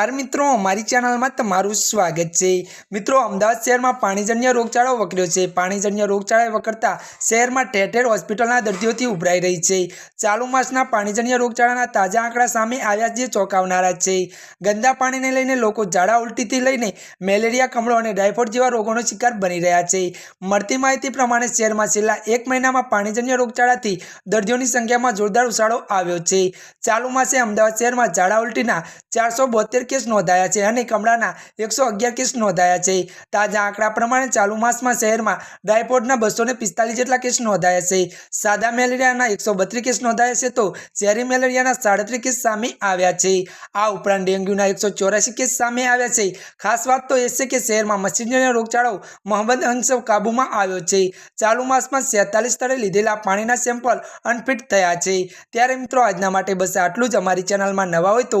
અમારી ચેનલમાં તમારું સ્વાગત છે. મિત્રો, અમદાવાદ શહેરમાં પાણીજન્ય રોગચાળો વકર્યો છે. પાણીજન્ય રોગચાળાએ વકરતા શહેરમાં ઠેર ઠેર હોસ્પિટલના દર્દીઓથી ઉભરાઈ રહી છે. ચાલુ માસના પાણીજન્ય રોગચાળાના તાજા આંકડા સામે આવ્યા જે ચોંકાવનારા છે. ગંદા પાણીને લઈને લોકો ઝાડા ઉલટીથી લઈને મેલેરિયા, કમળો અને ટાઇફોઇડ જેવા રોગોનો શિકાર બની રહ્યા છે. મળતી માહિતી પ્રમાણે શહેરમાં છેલ્લા એક મહિનામાં પાણીજન્ય રોગચાળાથી દર્દીઓની સંખ્યામાં જોરદાર ઉછાળો આવ્યો છે. ચાલુ માસે અમદાવાદ શહેરમાં ઝાડા ઉલટીના ચારસો બોતેર કેસ નોંધાયા છે અને કમળાના એકસો અગિયાર કેસ નોંધાયા છે. તાજા આંકડા પ્રમાણે ચાલુ માસમાં શહેરમાં ડાયફોડના બસો પિસ્તાલીસ જેટલા કેસ નોંધાયા છે. સાદા મેલેરિયાના એકસો બત્રીસ કેસ નોંધાયા છે તો ઝેરી મેલેરિયાના સાડત્રીસ કેસ સામે આવ્યા છે. આ ઉપરાંત ડેન્ગ્યુના એકસો ચોરાસી કેસ સામે આવ્યા છે. ખાસ વાત તો એ છે કે શહેરમાં મચ્છરજન્ય રોગચાળો મોહમ્મદ અંશ કાબૂમાં આવ્યો છે. ચાલુ માસમાં સેતાલીસ સ્થળે લીધેલા પાણીના સેમ્પલ અનફિટ થયા છે. ત્યારે મિત્રો આજના માટે બસ આટલું જ. અમારી ચેનલમાં નવા હોય તો